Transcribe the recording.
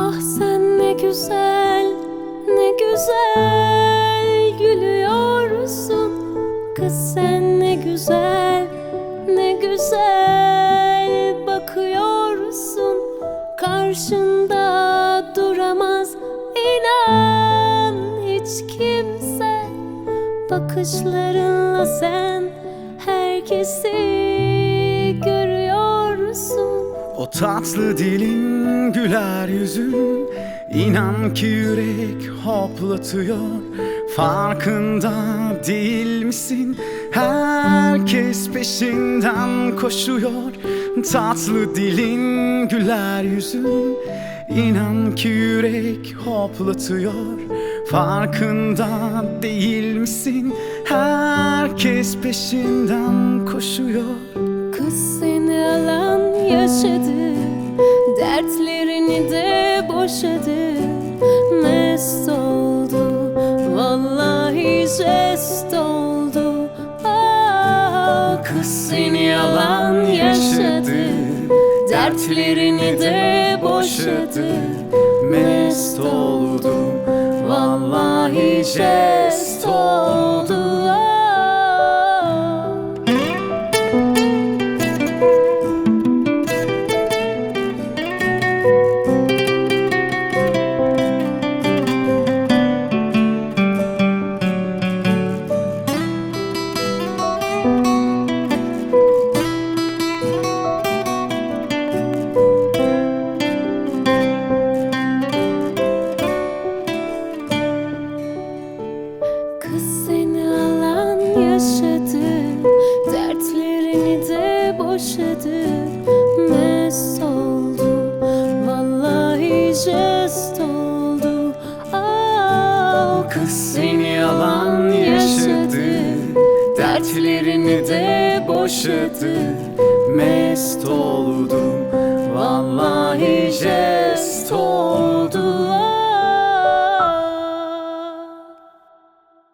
Ah sen ne güzel, ne güzel gülüyorsun Kız sen ne güzel, ne güzel bakıyorsun Karşında duramaz inan hiç kimse. Bakışlarınla sen herkesi Tatlı dilin güler yüzün. İnan ki yürek hoplatıyor Farkında değil misin? Herkes peşinden koşuyor. Tatlı dilin güler yüzün. İnan ki yürek hoplatıyor Farkında değil misin? Herkes peşinden koşuyor. Kız seni alan yaşadı. Dertlerini de boşadı. Mest oldu. Vallahi jest oldu. Aa, Kız seni alan yaşadı. Dertlerini de boşadı. Mest oldum Vallahi jest Kız seni alan yaşadı. Dertlerini de boşadı. Mest oldu. Vallahi jest oldu. Aa, Kız seni alan yaşadı. Dertlerini de boşadı. Mest oldum